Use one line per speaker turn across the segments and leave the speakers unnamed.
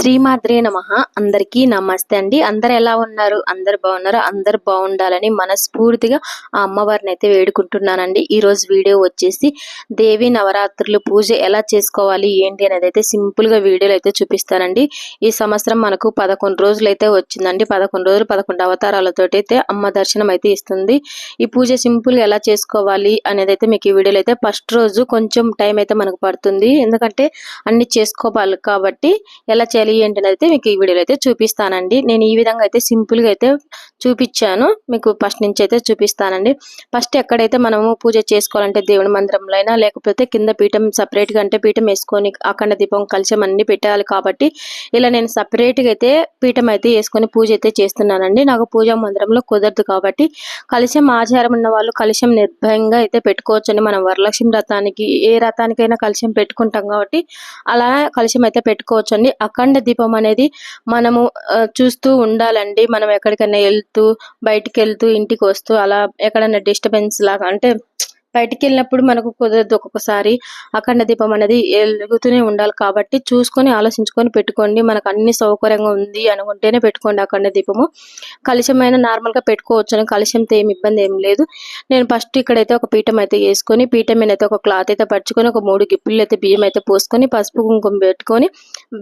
శ్రీమాద్రే నమ. అందరికీ నమస్తే అండి. అందరు ఎలా ఉన్నారు? అందరు బాగున్నారు? అందరు బాగుండాలని మనస్ఫూర్తిగా ఆ అమ్మవారిని అయితే వేడుకుంటున్నానండి. ఈ రోజు వీడియో వచ్చేసి దేవి నవరాత్రులు పూజ ఎలా చేసుకోవాలి ఏంటి అనేది అయితే సింపుల్గా వీడియోలు అయితే చూపిస్తానండి. ఈ సంవత్సరం మనకు పదకొండు రోజులు అయితే వచ్చిందండి. పదకొండు రోజులు పదకొండు అవతారాలతో అయితే అమ్మ దర్శనం అయితే ఇస్తుంది. ఈ పూజ సింపుల్గా ఎలా చేసుకోవాలి అనేది అయితే మీకు ఈ వీడియోలో అయితే ఫస్ట్ రోజు కొంచెం టైం అయితే మనకు పడుతుంది. ఎందుకంటే అన్ని చేసుకోవాలి కాబట్టి ఎలా చేయాలి ఏంటి అనేది అయితే మీకు ఈ వీడియోలో అయితే చూపిస్తానండి. నేను ఈ విధంగా అయితే సింపుల్గా అయితే చూపించాను. మీకు ఫస్ట్ నుంచి అయితే చూపిస్తానండి. ఫస్ట్ ఎక్కడైతే మనము పూజ చేసుకోవాలంటే దేవుని మందిరంలో అయినా లేకపోతే కింద పీఠం సపరేట్గా అంటే పీఠం వేసుకొని అఖండ దీపం కలశం అన్ని పెట్టాలి కాబట్టి ఇలా నేను సపరేట్గా అయితే పీఠం అయితే వేసుకొని పూజ అయితే చేస్తున్నానండి. నాకు పూజా మందిరంలో కుదరదు కాబట్టి కలశం ఆచారం ఉన్న వాళ్ళు కలశం నిర్భయంగా అయితే పెట్టుకోవచ్చండి. మనం వరలక్ష్మి రథానికి ఏ రథానికైనా కలశం పెట్టుకుంటాం కాబట్టి అలా కలశం అయితే పెట్టుకోవచ్చండి. అఖండ దీపం అనేది మనము ఆ, చూస్తూ ఉండాలండి. మనం ఎక్కడికైనా వెళ్తూ బయటికి వెళ్తూ ఇంటికి వస్తూ అలా ఎక్కడైనా డిస్టర్బెన్స్ లాగా అంటే బయటికి వెళ్ళినప్పుడు మనకు కుదరదు ఒక్కొక్కసారి అఖండ దీపం అనేది వెలుగుతూనే ఉండాలి కాబట్టి చూసుకొని ఆలోచించుకొని పెట్టుకోండి. మనకు అన్ని సౌకర్యంగా ఉంది అనుకుంటేనే పెట్టుకోండి అఖండ దీపము. కలుషమైన నార్మల్గా పెట్టుకోవచ్చు కలుషంతో ఏమి ఇబ్బంది ఏం లేదు. నేను ఫస్ట్ ఇక్కడైతే ఒక పీఠం అయితే వేసుకొని పీఠం మీద అయితే ఒక క్లాత్ అయితే పరుచుకొని ఒక మూడు గిప్పులు అయితే బియ్యం అయితే పోసుకొని పసుపు కుంకుమ పెట్టుకొని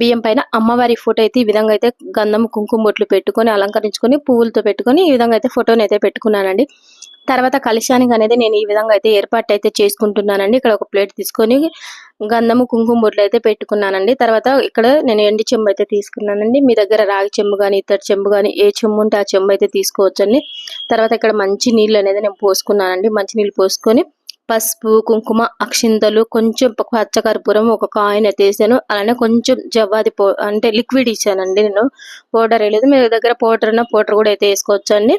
బియ్యం పైన అమ్మవారి ఫోటో అయితే ఈ విధంగా అయితే గంధం కుంకుమ బొట్లు పెట్టుకొని అలంకరించుకొని పువ్వులతో పెట్టుకొని ఈ విధంగా అయితే ఫోటోని అయితే పెట్టుకున్నానండి. తర్వాత కలశానికి అనేది నేను ఈ విధంగా అయితే ఏర్పాటు అయితే చేసుకుంటున్నానండి. ఇక్కడ ఒక ప్లేట్ తీసుకొని గంధము కుంకుమ బొట్లు అయితే పెట్టుకున్నానండి. తర్వాత ఇక్కడ నేను ఎండి చెంబు అయితే తీసుకున్నానండి. మీ దగ్గర రాగి చెంబు కానీ ఇతర చెంబు కానీ ఏ చెంబు ఉంటే ఆ చెంబు అయితే తీసుకోవచ్చండి. తర్వాత ఇక్కడ మంచి నీళ్ళు అనేది నేను పోసుకున్నానండి. మంచి నీళ్ళు పోసుకొని పసుపు కుంకుమ అక్షింతలు కొంచెం పచ్చకర్పూరం ఒక కాయిన్ అయితే వేసాను అలానే కొంచెం జవ్వాది పౌ అంటే లిక్విడ్ ఇచ్చానండి నేను. పౌడర్ వేయలేదు మీ దగ్గర పౌడర్ ఉన్న పౌడర్ కూడా అయితే వేసుకోవచ్చు అండి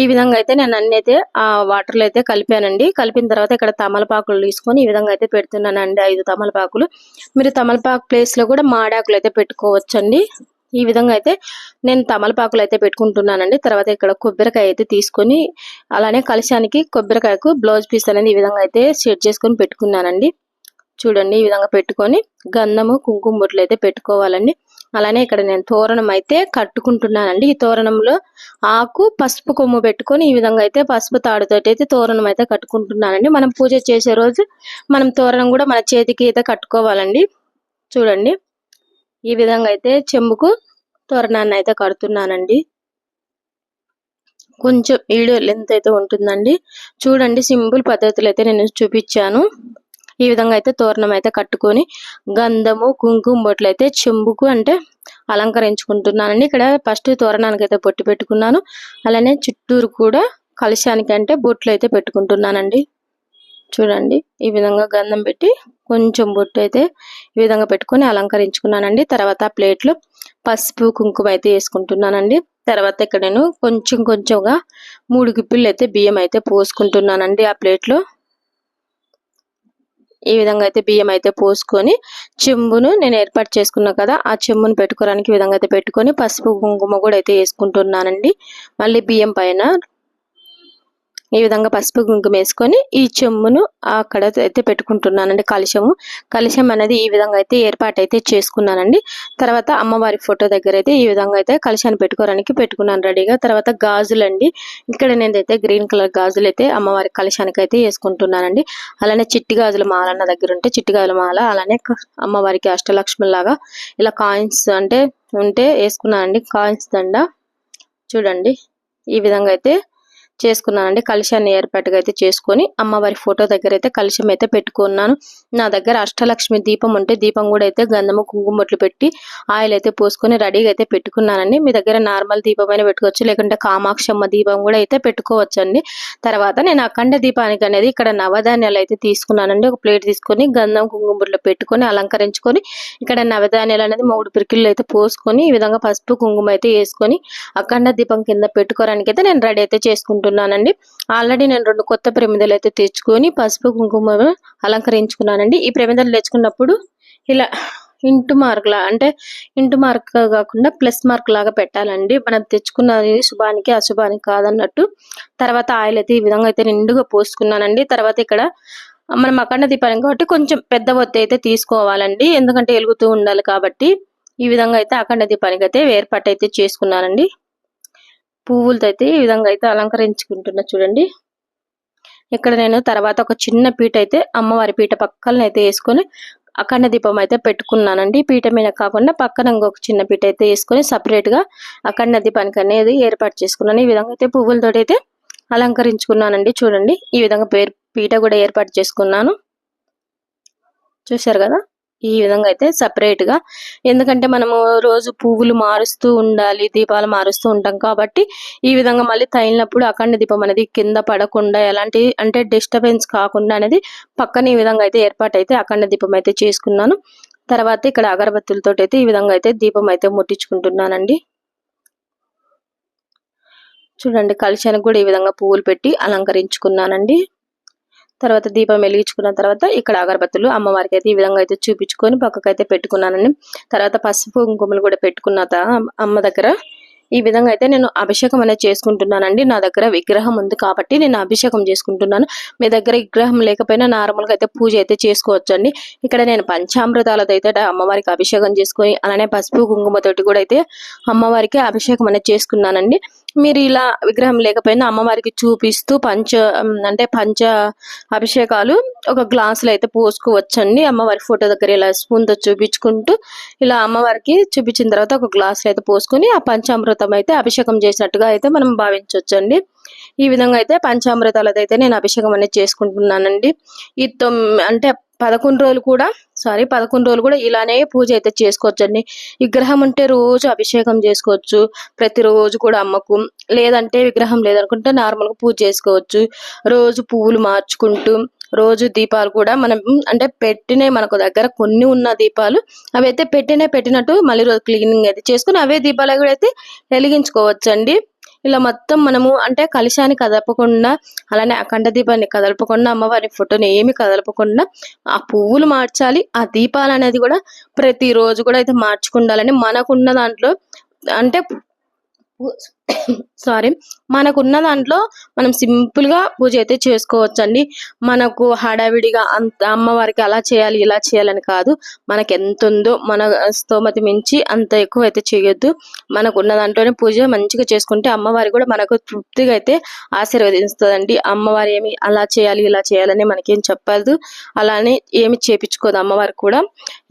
ఈ విధంగా అయితే నేను అన్ని అయితే ఆ వాటర్లో అయితే కలిపానండి. కలిపిన తర్వాత ఇక్కడ తమలపాకులు తీసుకొని ఈ విధంగా అయితే పెడుతున్నానండి. ఐదు తమలపాకులు. మీరు తమలపాకు ప్లేస్లో కూడా మాడాకులు అయితే పెట్టుకోవచ్చండి. ఈ విధంగా అయితే నేను తమలపాకులు అయితే పెట్టుకుంటున్నానండి. తర్వాత ఇక్కడ కొబ్బరికాయ అయితే తీసుకొని అలానే కలశానికి కొబ్బరికాయకు బ్లౌజ్ పీస్ అనేది ఈ విధంగా అయితే సెట్ చేసుకొని పెట్టుకున్నానండి. చూడండి ఈ విధంగా పెట్టుకొని గంధము కుంకుమ బొట్లు అయితే పెట్టుకోవాలండి. అలానే ఇక్కడ నేను తోరణం అయితే కట్టుకుంటున్నానండి. ఈ తోరణంలో ఆకు పసుపు కొమ్ము పెట్టుకొని ఈ విధంగా అయితే పసుపు తాడుతోటి అయితే తోరణం అయితే కట్టుకుంటున్నానండి. మనం పూజ చేసే రోజు మనం తోరణం కూడా మన చేతికి అయితే కట్టుకోవాలండి. చూడండి. ఈ విధంగా అయితే చెంబుకు తోరణాన్ని అయితే కడుతున్నానండి. కొంచెం వీడియో లెంత్ అయితే ఉంటుందండి. చూడండి సింపుల్ పద్ధతులు అయితే నేను చూపించాను. ఈ విధంగా అయితే తోరణం అయితే కట్టుకొని గంధము కుంకుమ బొట్లు అయితే చెంబుకు అంటే అలంకరించుకుంటున్నానండి. ఇక్కడ ఫస్ట్ తోరణానికి అయితే బొట్టు పెట్టుకున్నాను. అలానే చుట్టూరు కూడా కలశానికి అంటే బొట్లు అయితే పెట్టుకుంటున్నానండి. చూడండి. ఈ విధంగా గంధం పెట్టి కొంచెం బొట్టు అయితే ఈ విధంగా పెట్టుకొని అలంకరించుకున్నానండి. తర్వాత ఆ ప్లేట్లో పసుపు కుంకుమ అయితే వేసుకుంటున్నానండి. తర్వాత ఇక్కడ నేను కొంచెం కొంచెంగా మూడు గిప్పిళ్ళు అయితే బియ్యం అయితే పోసుకుంటున్నానండి ఆ ప్లేట్లో. ఈ విధంగా అయితే బియ్యం అయితే పోసుకొని చెంబును నేను ఏర్పాటు చేసుకున్నా కదా ఆ చెంబును పెట్టుకోవడానికి ఈ విధంగా అయితే పెట్టుకొని పసుపు కుంకుమ కూడా అయితే వేసుకుంటున్నానండి. మళ్ళీ బియ్యం పైన ఈ విధంగా పసుపు కుంకుమ వేసుకొని ఈ చెమ్మును అక్కడ అయితే పెట్టుకుంటున్నానండి కలశము కలశం అనేది ఈ విధంగా అయితే ఏర్పాటు అయితే చేసుకున్నానండి. తర్వాత అమ్మవారి ఫోటో దగ్గర అయితే ఈ విధంగా అయితే కలశాన్ని పెట్టుకోవడానికి పెట్టుకున్నాను రెడీగా. తర్వాత గాజులు అండి ఇక్కడ నేనైతే గ్రీన్ కలర్ గాజులు అయితే అమ్మవారి కలశానికి అయితే వేసుకుంటున్నానండి. అలానే చిట్టి గాజుల మాల నా దగ్గర ఉంటే చిట్టి గాజుల మాల అలానే అమ్మవారికి అష్టలక్ష్మి లాగా ఇలా కాయిన్స్ అంటే ఉంటే వేసుకున్నానండి. కాయిన్స్ దండ చూడండి. ఈ విధంగా అయితే చేసుకున్నానండి. కలశాన్ని ఏర్పాటుగా అయితే చేసుకొని అమ్మవారి ఫోటో దగ్గర అయితే కలశం అయితే పెట్టుకున్నాను. నా దగ్గర అష్టలక్ష్మి దీపం ఉంటే దీపం కూడా అయితే గంధము కుంకుమొట్లు పెట్టి ఆయిల్ అయితే పోసుకొని రెడీగా అయితే పెట్టుకున్నానండి. మీ దగ్గర నార్మల్ దీపం అయినా పెట్టుకోవచ్చు లేకుంటే కామాక్షమ్మ దీపం కూడా అయితే పెట్టుకోవచ్చండి. తర్వాత నేను అఖండ దీపానికి అనేది ఇక్కడ నవధాన్యాలు అయితే తీసుకున్నానండి. ఒక ప్లేట్ తీసుకొని గంధం కుంకుమొట్లు పెట్టుకొని అలంకరించుకొని ఇక్కడ నవధాన్యాలు అనేది మూడు పిరికిళ్ళు అయితే పోసుకొని ఈ విధంగా పసుపు కుంకుమ అయితే వేసుకొని అఖండ దీపం కింద పెట్టుకోవడానికి అయితే నేను రెడీ అయితే చేసుకుంటున్నానండి ఆల్రెడీ నేను రెండు కొత్త ప్రమిదలు అయితే తెచ్చుకొని పసుపు కుంకుమ అలంకరించుకున్నానండి. ఈ ప్రమిదలు తెచ్చుకున్నప్పుడు ఇలా ఇంటు మార్క్లా అంటే ఇంటు మార్క్ కాకుండా ప్లస్ మార్క్ లాగా పెట్టాలండి. మనం తెచ్చుకున్నది శుభానికి అశుభానికి కాదన్నట్టు. తర్వాత ఆయిల్ అయితే ఈ విధంగా అయితే నిండుగా పోసుకున్నానండి. తర్వాత ఇక్కడ మనం అఖండ దీపానికి కాబట్టి కొంచెం పెద్ద ఒత్తి అయితే తీసుకోవాలండి. ఎందుకంటే వెలుగుతూ ఉండాలి కాబట్టి ఈ విధంగా అయితే అఖండ దీపానికి అయితే ఏర్పాటు అయితే చేసుకున్నానండి. పువ్వులతో అయితే ఈ విధంగా అయితే అలంకరించుకుంటున్నా చూడండి. ఇక్కడ నేను తర్వాత ఒక చిన్న పీట అయితే అమ్మవారి పీట పక్కన అయితే వేసుకొని అఖండ దీపం అయితే పెట్టుకున్నానండి. పీట మీద కాకుండా పక్కన ఇంకొక చిన్న పీట అయితే వేసుకొని సపరేట్గా అఖండ దీపానికి అనేది ఏర్పాటు చేసుకున్నాను. ఈ విధంగా అయితే పువ్వులతో అయితే అలంకరించుకున్నానండి చూడండి. ఈ విధంగా పీట కూడా ఏర్పాటు చేసుకున్నాను. చూశారు కదా? ఈ విధంగా అయితే సపరేట్గా. ఎందుకంటే మనము రోజు పువ్వులు మారుస్తూ ఉండాలి దీపాలు మారుస్తూ ఉంటాం కాబట్టి ఈ విధంగా మళ్ళీ తగిలినప్పుడు అఖండ దీపం అనేది కింద పడకుండా ఎలాంటి అంటే డిస్టర్బెన్స్ కాకుండా అనేది పక్కన ఈ విధంగా అయితే ఏర్పాటు అయితే అఖండ దీపం అయితే చేసుకున్నాను. తర్వాత ఇక్కడ అగరబత్తులతో అయితే ఈ విధంగా అయితే దీపం అయితే ముట్టించుకుంటున్నానండి. చూడండి కలిశానికి కూడా ఈ విధంగా పువ్వులు పెట్టి అలంకరించుకున్నానండి. తర్వాత దీపం వెలిగించుకున్న తర్వాత ఇక్కడ అగరబత్తులు అమ్మవారికి అయితే ఈ విధంగా అయితే చూపించుకొని పక్కకైతే పెట్టుకున్నానండి. తర్వాత పసుపు కుంకుమలు కూడా పెట్టుకున్న అమ్మ దగ్గర ఈ విధంగా అయితే నేను అభిషేకం అనేది చేసుకుంటున్నానండి. నా దగ్గర విగ్రహం ఉంది కాబట్టి నేను అభిషేకం చేసుకుంటున్నాను. మీ దగ్గర విగ్రహం లేకపోయినా నార్మల్గా అయితే పూజ అయితే చేసుకోవచ్చు అండి ఇక్కడ నేను పంచామృతాలతో అయితే అమ్మవారికి అభిషేకం చేసుకొని అలానే పసుపు కుంకుమతోటి కూడా అయితే అమ్మవారికి అభిషేకం అనేది చేసుకున్నానండి. మీరు ఇలా విగ్రహం లేకపోయినా అమ్మవారికి చూపిస్తూ పంచ అంటే పంచ అభిషేకాలు ఒక గ్లాసులో అయితే పోసుకోవచ్చండి. అమ్మవారి ఫోటో దగ్గర ఇలా స్పూన్తో చూపించుకుంటూ ఇలా అమ్మవారికి చూపించిన తర్వాత ఒక గ్లాసులో అయితే పోసుకొని ఆ పంచామృతం అయితే అభిషేకం చేసినట్టుగా అయితే మనం భావించవచ్చండి ఈ విధంగా అయితే పంచామృతాలతో అయితే నేను అభిషేకం అనేది చేసుకుంటున్నానండి. ఈ తొమ్ అంటే పదకొండు రోజులు కూడా సారీ పదకొండు రోజులు కూడా ఇలానే పూజ అయితే చేసుకోవచ్చండి. విగ్రహం ఉంటే రోజు అభిషేకం చేసుకోవచ్చు ప్రతిరోజు కూడా అమ్మకు. లేదంటే విగ్రహం లేదనుకుంటే నార్మల్గా పూజ చేసుకోవచ్చు. రోజు పువ్వులు మార్చుకుంటూ రోజు దీపాలు కూడా మనం అంటే పెట్టినే మనకు దగ్గర కొన్ని ఉన్న దీపాలు అవి అయితే పెట్టినే పెట్టినట్టు మళ్ళీ రోజు క్లీనింగ్ అయితే చేసుకుని అవే దీపాలు కూడా అయితే వెలిగించుకోవచ్చండి. ఇలా మొత్తం మనము అంటే కలశాన్ని కదపకుండా అలానే అఖండ దీపాన్ని కదలపకుండా అమ్మవారి ఫోటోని ఏమి కదలపకుండా ఆ పువ్వులు మార్చాలి. ఆ దీపాలు అనేది కూడా ప్రతి రోజు కూడా అయితే మార్చుకుండాలని మనకున్న దాంట్లో అంటే సారీ మనకున్న దాంట్లో మనం సింపుల్గా పూజ అయితే చేసుకోవచ్చండి. మనకు హడావిడిగా అంత అమ్మవారికి అలా చేయాలి ఇలా చేయాలని కాదు. మనకి ఎంత ఉందో మన స్తోమతి మించి అంత ఎక్కువ అయితే చేయొద్దు. మనకున్న దాంట్లోనే పూజ మంచిగా చేసుకుంటే అమ్మవారి కూడా మనకు తృప్తిగా అయితే ఆశీర్వదిస్తుందండి. అమ్మవారు ఏమి అలా చేయాలి ఇలా చేయాలని మనకేం చెప్పదు అలానే ఏమి చేపించుకోదు అమ్మవారు కూడా.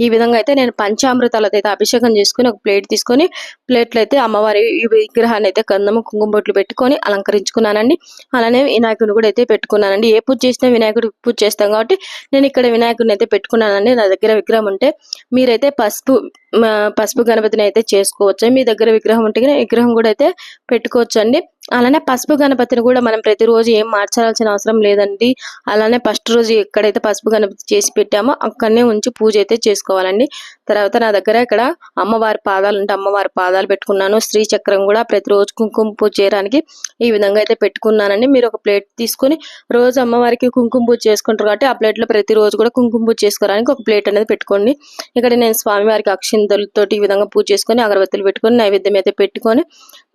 ఈ విధంగా అయితే నేను పంచామృతాలతో అయితే అభిషేకం చేసుకుని ఒక ప్లేట్ తీసుకొని ప్లేట్లు అయితే అమ్మవారి ఈ విగ్రహాన్ని అయితే కందము కుంకుమ బొట్లు పెట్టుకొని అలంకరించుకున్నానండి. అలానే వినాయకుడిని కూడా అయితే పెట్టుకున్నానండి. ఏ పూజ చేసినా వినాయకుడి పూజ చేస్తాం కాబట్టి నేను ఇక్కడ వినాయకుడిని అయితే పెట్టుకున్నానండి. నా దగ్గర విగ్రహం ఉంటే మీరైతే పసుపు పసుపు గణపతిని అయితే చేసుకోవచ్చు మీ దగ్గర విగ్రహం ఉంటే విగ్రహం కూడా అయితే పెట్టుకోవచ్చు అండి అలానే పసుపు గణపతిని కూడా మనం ప్రతిరోజు ఏం మార్చాల్సిన అవసరం లేదండి. అలానే ఫస్ట్ రోజు ఎక్కడైతే పసుపు గణపతి చేసి పెట్టామో అక్కడనే ఉంచి పూజ అయితే చేసుకోవాలండి. తర్వాత నా దగ్గర ఇక్కడ అమ్మవారి పాదాలు ఉంటే అమ్మవారి పాదాలు పెట్టుకున్నాను. స్త్రీ చక్రం కూడా ప్రతిరోజు కుంకుమ పూజ చేయడానికి ఈ విధంగా అయితే పెట్టుకున్నానండి. మీరు ఒక ప్లేట్ తీసుకొని రోజు అమ్మవారికి కుంకుమ పూజ చేసుకుంటారు కాబట్టి ఆ ప్లేట్లో ప్రతిరోజు కూడా కుంకుమ పూజ చేసుకోవడానికి ఒక ప్లేట్ అనేది పెట్టుకోండి. ఇక్కడ నేను స్వామివారికి అక్షింతలతోటి ఈ విధంగా పూజ చేసుకొని అగరబత్తులు పెట్టుకొని నైవేద్యం అయితే పెట్టుకొని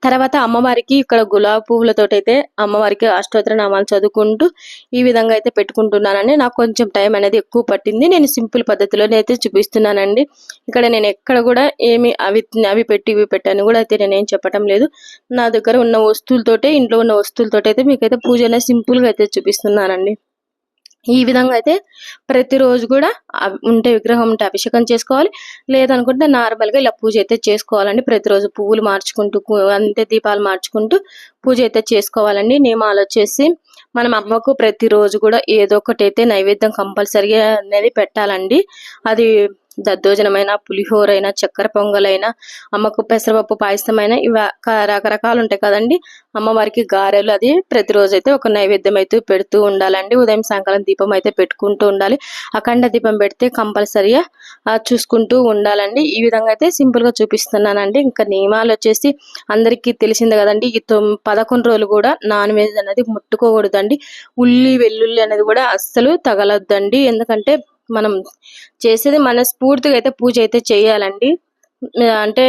తర్వాత అమ్మవారికి ఇక్కడ గులాబీ పువ్వులతో అయితే అమ్మవారికి అష్టోత్తర నామాలు చదువుకుంటూ ఈ విధంగా అయితే పెట్టుకుంటున్నానండి. నాకు కొంచెం టైం అనేది ఎక్కువ పట్టింది. నేను సింపుల్ పద్ధతిలోనే అయితే చూపిస్తున్నానండి. ఇక్కడ నేను ఎక్కడ కూడా ఏమి అవి అవి పెట్టి ఇవి పెట్టాను కూడా అయితే నేను ఏం చెప్పటం లేదు. నా దగ్గర ఉన్న వస్తువులతోటే ఇంట్లో ఉన్న వస్తువులతోటి అయితే మీకైతే పూజ అనేది సింపుల్గా అయితే చూపిస్తున్నానండి. ఈ విధంగా అయితే ప్రతిరోజు కూడా ఉంటే విగ్రహం ఉంటే అభిషేకం చేసుకోవాలి. లేదనుకుంటే నార్మల్గా ఇలా పూజ అయితే చేసుకోవాలండి. ప్రతిరోజు పువ్వులు మార్చుకుంటూ అంతే అంటే దీపాలు మార్చుకుంటూ పూజ అయితే చేసుకోవాలండి. నియమాలు వచ్చేసి మనం అమ్మకు ప్రతిరోజు కూడా ఏదో ఒకటి అయితే నైవేద్యం కంపల్సరీగా అనేది పెట్టాలండి. అది దద్దోజనమైన పులిహోర అయినా చక్కెర పొంగలైనా అమ్మకు పెసరపప్పు పాయసమైన ఇవి రకరకాలు ఉంటాయి కదండి. అమ్మవారికి గారెలు అది ప్రతిరోజు అయితే ఒక నైవేద్యం అయితే పెడుతూ ఉండాలండి. ఉదయం సాయంకాలం దీపం అయితే పెట్టుకుంటూ ఉండాలి. అఖండ దీపం పెడితే కంపల్సరీగా చూసుకుంటూ ఉండాలండి. ఈ విధంగా అయితే సింపుల్గా చూపిస్తున్నానండి. ఇంకా నియమాలు వచ్చేసి అందరికీ తెలిసిందే కదండి. ఈ తొమ్ పదకొండు రోజులు కూడా నాన్ వెజ్ అనేది ముట్టుకోకూడదండి. ఉల్లి వెల్లుల్లి అనేది కూడా అస్సలు తగలొద్దండి. ఎందుకంటే మనం చేసేది మనస్ఫూర్తిగా అయితే పూజ అయితే చేయాలండి. అంటే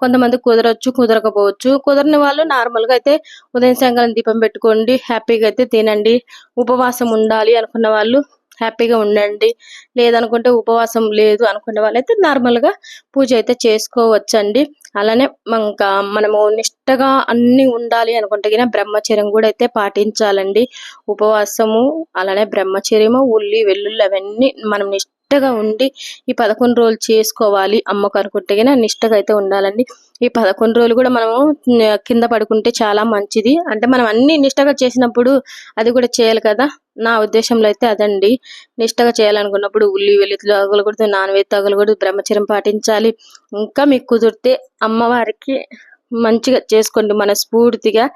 కొంతమంది కుదరొచ్చు కుదరకపోవచ్చు. కుదరని వాళ్ళు నార్మల్గా అయితే ఉదయం సాయంకాలం దీపం పెట్టుకోండి హ్యాపీగా అయితే తినండి. ఉపవాసం ఉండాలి అనుకున్న వాళ్ళు హ్యాపీగా ఉండండి. లేదనుకుంటే ఉపవాసం లేదు అనుకునే వాళ్ళైతే నార్మల్గా పూజ అయితే చేసుకోవచ్చండి. అలానే ఇంకా మనము నిష్టగా అన్ని ఉండాలి అనుకుంటే గిన బ్రహ్మచర్యం కూడా అయితే పాటించాలండి. ఉపవాసము అలానే బ్రహ్మచర్యము ఉల్లి వెల్లుల్లి అవన్నీ మనం నిష్టగా ఉండి ఈ పదకొండు రోజులు చేసుకోవాలి. అమ్మకు అనుకుంటే గిన నిష్టగా అయితే ఉండాలండి. ఈ పదకొండు రోజులు కూడా మనము కింద పడుకుంటే చాలా మంచిది. అంటే మనం అన్ని నిష్టగా చేసినప్పుడు అది కూడా చేయాలి కదా? నా ఉద్దేశంలో అయితే అదండి. నిష్టగా చేయాలనుకున్నప్పుడు ఉల్లి వెల్లి తగలకూడదు నాన్ వెజ్ తగలకూడదు బ్రహ్మచర్యం పాటించాలి. ఇంకా మీకు కుదిరితే అమ్మవారికి మంచిగా చేసుకోండి మనస్ఫూర్తిగా.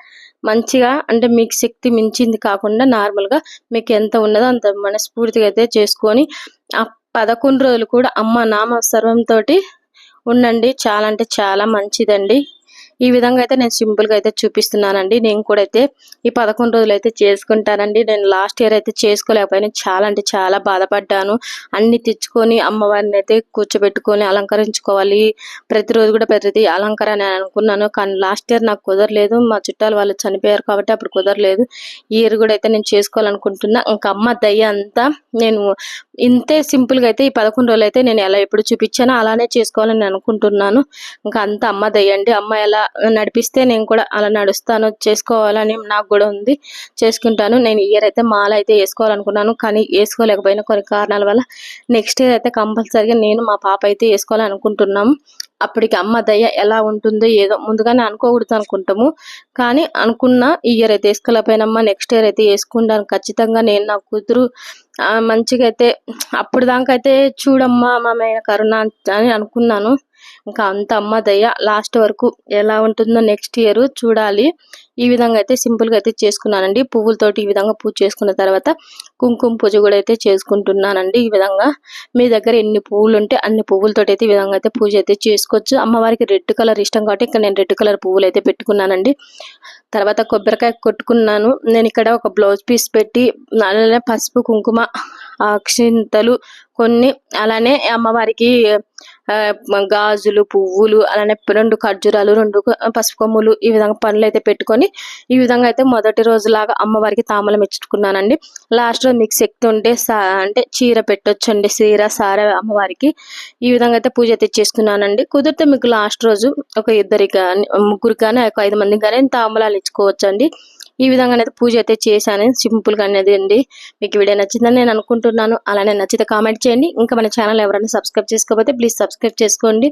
మంచిగా అంటే మీకు శక్తి మించింది కాకుండా నార్మల్గా మీకు ఎంత ఉన్నదో అంత మనస్ఫూర్తిగా అయితే చేసుకొని పదకొండు రోజులు కూడా అమ్మ నామ సర్వంతో ఉండండి. చాలా అంటే చాలా మంచిదండి. ఈ విధంగా అయితే నేను సింపుల్గా అయితే చూపిస్తున్నానండి. నేను కూడా అయితే ఈ పదకొండు రోజులు అయితే చేసుకుంటానండి. నేను లాస్ట్ ఇయర్ అయితే చేసుకోలేకపోయినా. చాలా అంటే చాలా బాధపడ్డాను. అన్ని తెచ్చుకొని అమ్మవారిని అయితే కూర్చోబెట్టుకొని అలంకరించుకోవాలి. ప్రతిరోజు కూడా ప్రతిదీ అలంకరణ అనుకున్నాను. కానీ లాస్ట్ ఇయర్ నాకు కుదరలేదు. మా చుట్టాలు వాళ్ళు చనిపోయారు కాబట్టి అప్పుడు కుదరలేదు. ఈ ఇయర్ కూడా అయితే నేను చేసుకోవాలనుకుంటున్నా. ఇంకా అమ్మ దయ్య అంతా నేను ఇంతే సింపుల్గా అయితే ఈ పదకొండు రోజులు అయితే నేను ఎలా ఎప్పుడు చూపించానో అలానే చేసుకోవాలని అనుకుంటున్నాను. ఇంకా అంత అమ్మ దయ్యండి అమ్మ ఎలా నడిపిస్తే నేను కూడా అలా నడుస్తాను చేసుకోవాలని నాకు కూడా ఉంది. చేసుకుంటాను. నేను ఇయర్ అయితే మాల అయితే వేసుకోవాలనుకున్నాను కానీ వేసుకోలేకపోయినా కొన్ని కారణాల వల్ల నెక్స్ట్ ఇయర్ అయితే కంపల్సరీగా నేను మా పాప అయితే వేసుకోవాలనుకుంటున్నాము. అప్పటికి అమ్మ దయ ఎలా ఉంటుందో ఏదో ముందుగానే అనుకోకూడదు అనుకుంటాము. కానీ అనుకున్న ఇయర్ అయితే వేసుకోలేకపోయినమ్మా నెక్స్ట్ ఇయర్ అయితే వేసుకుంటాను. ఖచ్చితంగా నేను నా కూతురు మంచిగా అయితే అప్పుడు దాకా అయితే చూడమ్మా మీద కరుణ అని అనుకున్నాను. ఇంకా అంత అమ్మ దయ లాస్ట్ వరకు ఎలా ఉంటుందో నెక్స్ట్ ఇయర్ చూడాలి. ఈ విధంగా అయితే సింపుల్గా అయితే చేసుకున్నానండి. పువ్వులతోటి ఈ విధంగా పూజ చేసుకున్న తర్వాత కుంకుమ పూజ కూడా అయితే చేసుకుంటున్నానండి ఈ విధంగా. మీ దగ్గర ఎన్ని పువ్వులు ఉంటే అన్ని పువ్వులతోటి అయితే ఈ విధంగా అయితే పూజ అయితే చేసుకోవచ్చు. అమ్మవారికి రెడ్ కలర్ ఇష్టం కాబట్టి ఇక్కడ నేను రెడ్ కలర్ పువ్వులు అయితే పెట్టుకున్నానండి. తర్వాత కొబ్బరికాయ కొట్టుకున్నాను. నేను ఇక్కడ ఒక బ్లౌజ్ పీస్ పెట్టి అలానే పసుపు కుంకుమ అక్షింతలు కొన్ని. అలానే అమ్మవారికి గాజులు పువ్వులు అలానే రెండు ఖర్జూరాలు రెండు పసుపు కొమ్ములు ఈ విధంగా పనులు అయితే పెట్టుకొని ఈ విధంగా అయితే మొదటి రోజు లాగా అమ్మవారికి తామలం ఇచ్చుకున్నానండి. లాస్ట్ రోజు మీకు శక్తి ఉంటే సా అంటే చీర పెట్టొచ్చండి చీర సార అమ్మవారికి ఈ విధంగా అయితే పూజ అయితే చేసుకున్నానండి. కుదిరితే మీకు లాస్ట్ రోజు ఒక ఇద్దరికి కానీ ముగ్గురు కానీ ఒక ఐదు మందికి కానీ తాంబూలాలు ఇచ్చుకోవచ్చండి. ఈ విధంగా అనేది పూజ అయితే చేశాను. సింపుల్గా అనేది అండి. మీకు వీడియో నచ్చిందని నేను అనుకుంటున్నాను. అలానే నచ్చితే కామెంట్ చేయండి. ఇంకా మన ఛానల్ ఎవరైనా సబ్స్క్రైబ్ చేసుకోకపోతే ప్లీజ్ సబ్స్క్రైబ్ చేసుకోండి.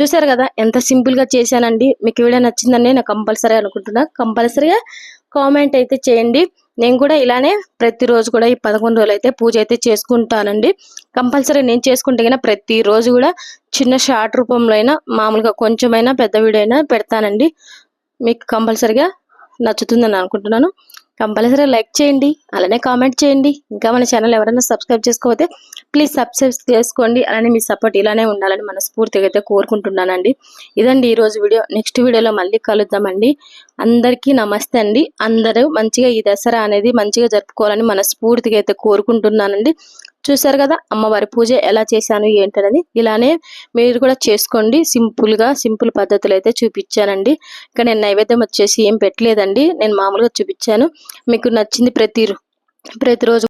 చూసారు కదా ఎంత సింపుల్గా చేశానండి. మీకు వీడియో నచ్చిందని నేను కంపల్సరీ అనుకుంటున్నాను కంపల్సరీగా కామెంట్ అయితే చేయండి. నేను కూడా ఇలానే ప్రతిరోజు కూడా ఈ పదకొండు రోజులు అయితే పూజ అయితే చేసుకుంటానండి. కంపల్సరీ నేను చేసుకుంటే కన్నా ప్రతిరోజు కూడా చిన్న షార్ట్ రూపంలో అయినా మామూలుగా కొంచెమైనా పెద్ద వీడియో అయినా పెడతానండి. మీకు కంపల్సరీగా నచ్చుతుందని అనుకుంటున్నాను. కంపల్సరీ లైక్ చేయండి అలానే కామెంట్ చేయండి. ఇంకా మన ఛానల్ ఎవరైనా సబ్స్క్రైబ్ చేసుకోకపోతే ప్లీజ్ సబ్స్క్రైబ్ చేసుకోండి అలానే మీ సపోర్ట్ ఇలానే ఉండాలని మనస్ఫూర్తిగా అయితే కోరుకుంటున్నానండి. ఇదండి ఈ రోజు వీడియో. నెక్స్ట్ వీడియోలో మళ్ళీ కలుద్దామండి. అందరికీ నమస్తే అండి. అందరూ మంచిగా ఈ దసరా అనేది మంచిగా జరుపుకోవాలని మనస్ఫూర్తిగా అయితే కోరుకుంటున్నానండి. చూసారు కదా అమ్మవారి పూజ ఎలా చేశాను ఏంటనేది. ఇలానే మీరు కూడా చేసుకోండి. సింపుల్గా సింపుల్ పద్ధతులు అయితే చూపించానండి. ఇక్కడ నేను నైవేద్యం వచ్చేసి ఏం పెట్టలేదండి. నేను మామూలుగా చూపించాను. మీకు నచ్చింది ప్రతి ప్రతిరోజు